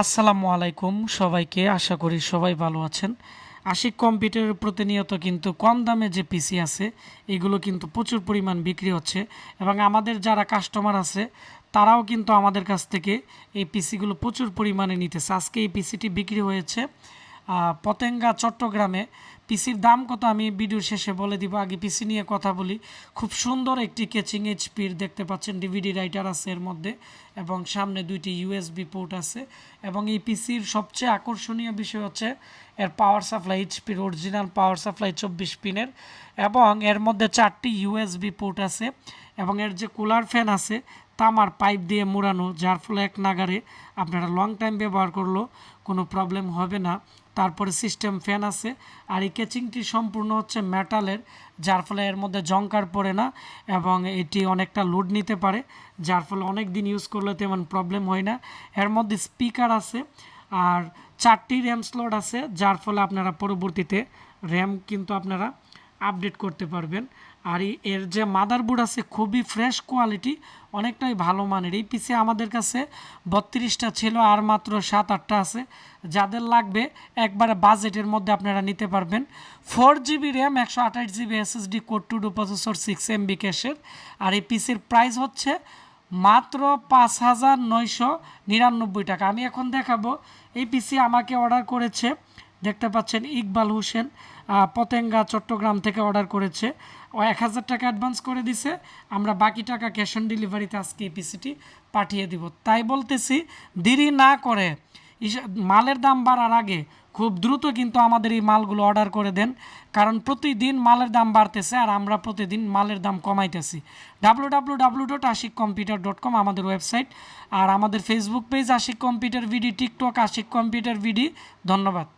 আসসালামু আলাইকুম সবাইকে, আশা করি সবাই ভালো আছেন। আশিক কম্পিউটারের প্রতিনিয়ত কিন্তু কম দামে যে পিসি আছে, এগুলো কিন্তু প্রচুর পরিমাণ বিক্রি হচ্ছে এবং আমাদের যারা কাস্টমার আছে, তারাও কিন্তু আমাদের কাছ থেকে এই পিসিগুলো প্রচুর পরিমাণে নিতেছে। আজকে এই পিসিটি বিক্রি হয়েছে পতেঙ্গা, চট্টগ্রামে। পিসির দাম কত আমি ভিডিওর শেষে বলে দিব। আগে পিসি নিয়ে কথা বলি। খুব সুন্দর একটি কেচিং এইচপির দেখতে পাচ্ছেন ডিভিডি রাইটার আছে এর মধ্যে এবং সামনে দুইটি ইউএসবি পোর্ট আছে এবং এই পিসির সবচেয়ে আকর্ষণীয় বিষয় হচ্ছে এর পাওয়ার সাপ্লাই এইচপির অরিজিনাল পাওয়ার সাপ্লাই চব্বিশ পিনের এবং এর মধ্যে চারটি ইউএসবি পোর্ট আছে এবং এর যে কুলার ফ্যান আছে তামার পাইপ দিয়ে মোড়ানো, যার ফলে এক নাগারে আপনারা লং টাইম ব্যবহার করলেও কোনো প্রবলেম হবে না। তারপরে সিস্টেম ফ্যান আছে, আর এই কেচিংটি সম্পূর্ণ হচ্ছে মেটালের যার ফলে এর মধ্যে জংকার পড়ে না, এবং এটি অনেকটা লোড নিতে পারে, যার ফলে অনেক দিন ইউজ করলে তেমন প্রবলেম হয় না। এর মধ্যে স্পিকার আছে, আর চারটি র্যাম স্লট আছে, যার ফলে আপনারা পরবর্তীতে র্যাম কিন্তু আপনারা আপডেট করতে পারবেন। আর এর যে মাদারবোর্ড আছে, খুবই ফ্রেশ কোয়ালিটি অনেকটাই ভালো মানের। এই পিসে আমাদের কাছে বত্রিশটা ছিল, আর মাত্র সাত আটটা আছে। যাদের লাগবে, একবারে বাজেটের মধ্যে আপনারা নিতে পারবেন। ফোর জিবি র্যাম একশো আঠাশ GB SSD core two duo processor six MB ক্যাশের আর এই পিসির প্রাইস হচ্ছে মাত্র পাঁচ হাজার নয়শো নিরানব্বই টাকা। আমি এখন দেখাবো, এই পিসি আমাকে অর্ডার করেছে দেখতে পাচ্ছেন ইকবাল হোসেন পতেঙ্গা, চট্টগ্রাম থেকে অর্ডার করেছে। ও এক হাজার টাকা অ্যাডভান্স করে দিছে। আমরা বাকি টাকা ক্যাশ অন ডেলিভারিতে আজকে এপিসিটি পাঠিয়ে দিব। তাই বলতেছি, দেরি না করে মালের দাম বাড়ার আগে খুব দ্রুত কিন্তু আমাদের এই মালগুলো অর্ডার করে দেন। কারণ প্রতিদিন মালের দাম বাড়তেছে আর আমরা প্রতিদিন মালের দাম কমাইতেছি। W W W dot Ashik computer dot com আমাদের ওয়েবসাইট আর আমাদের Facebook page Ashik computer BD TikTok Ashik computer BD ধন্যবাদ।